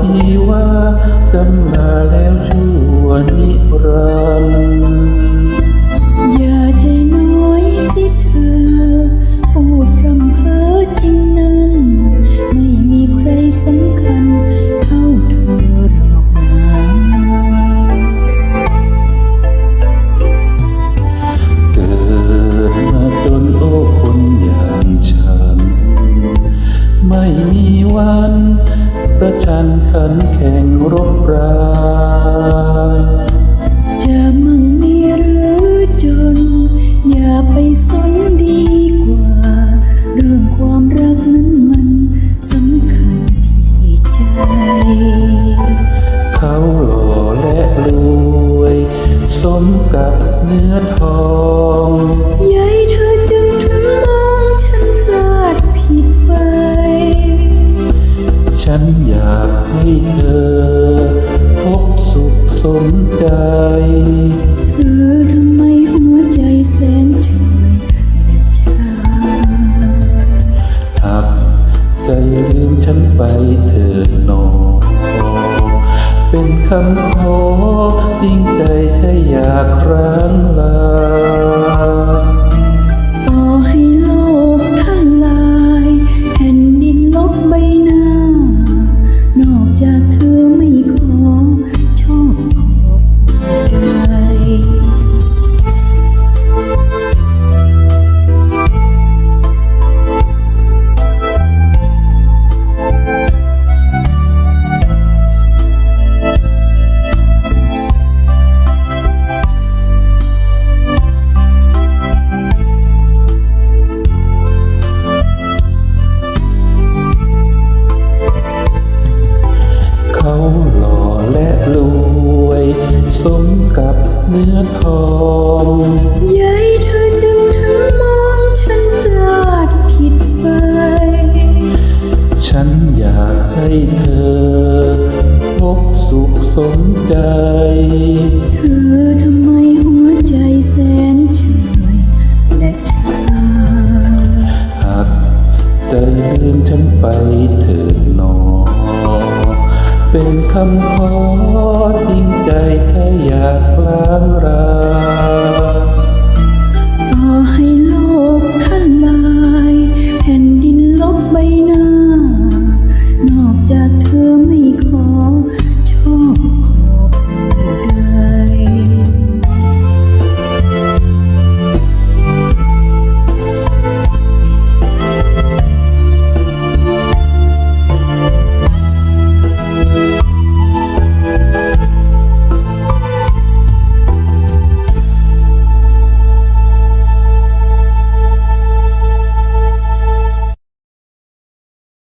ยอดชีวากำลาแล้วชั่วนิรันดร์อย่าใจน้อยสิเธอพูดรำเพ้อจริงนั้น ไม่มีใครสำคัญเท่าเธอหรอกนะเกิดมาจนโอ้คนอย่างฉัน ไม่มีวัน ระชันขันแข่งรบราจะมั่งมีหรือจน อย่าไปสนดีกว่า เรื่องความรักนั้นมันสำคัญที่ใจ เขาหล่อและรวย สมกับเนื้อทอง ให้เธอ พบสุขสมใจ เธอทำไมหัวใจแสนเฉยและชาหากใจลืมฉันไปเถิดหนอ เป็นคำขอจริงใจแค่อยากครั้งลา สมกับเนื้อทองยายเธอจึงถึงมองฉันพลาดผิดไป ฉันอยากให้เธอพบสุขสมใจ เธอทำไมหัวใจแสนเฉยและชาหากใจลืมฉันไปเถิดหนอ เป็นคำขอจริงใจแค่อยากล้างรา